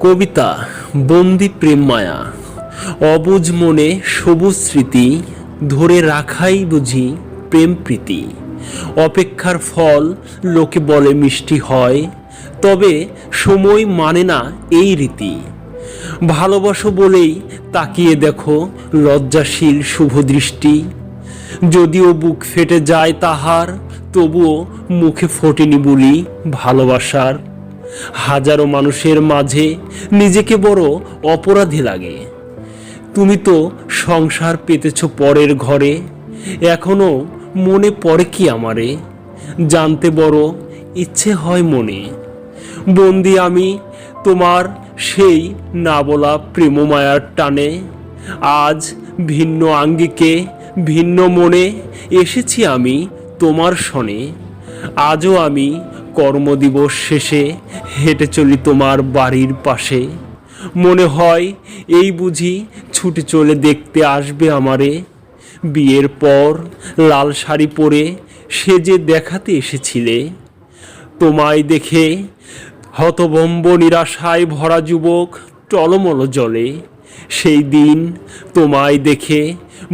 কবিতা, বন্দি প্রেম মায়া, অবুজ মনে সবুজ স্মৃতি, ধরে রাখাই বুঝি প্রেম প্রীতি। অপেক্ষার ফল লোকে বলে মিষ্টি হয়, তবে সময় মানে না এই রীতি। ভালোবাসো বলেই তাকিয়ে দেখো লজ্জাশীল শুভ দৃষ্টি। যদিও বুক ফেটে যায় তাহার, তবুও মুখে ফোটেনি বলি ভালোবাসার হাজারো মানুষের মাঝে নিজেকে বড় অপরাধী লাগে। তুমি তো সংসার পেতেছ পরের ঘরে, এখনও মনে পড়ে কি আমারে? জানতে বড় ইচ্ছে হয় মনে। বন্দি আমি তোমার সেই না বলা প্রেমমায়ার টানে। আজ ভিন্ন আঙ্গিকে, ভিন্ন মনে এসেছি আমি তোমার শনে আজও আমি কর্মদিবস শেষে হেঁটে চলি তোমার বাড়ির পাশে। মনে হয় এই বুঝি ছুটে চলে দেখতে আসবে আমারে। বিয়ের পর লাল শাড়ি পরে সেজে দেখাতে এসেছিলে। তোমায় দেখে হতবম্ব নিরাশায় ভরা যুবক টলমল জলে। সেই দিন তোমায় দেখে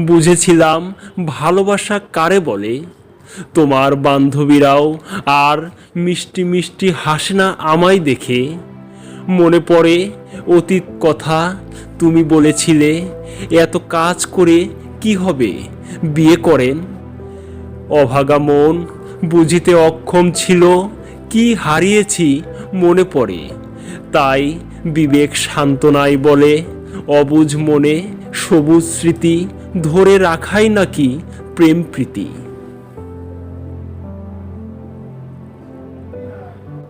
বুঝেছিলাম ভালোবাসা কারে বলে। তোমার বান্ধবীরাও আর মিষ্টি মিষ্টি হাসে না আমায় দেখে। মনে পড়ে অতীত কথা তুমি বলেছিলে, এত কাজ করে কি হবে? বিয়ে করেন। অভাগা মন বুঝিতে অক্ষম ছিল, কি হারিয়েছি মনে পড়ে। তাই বিবেক সান্ত্বনায় বলে, অবুঝ মনে সবুজ স্মৃতি ধরে রাখাই নাকি প্রেম প্রীতি?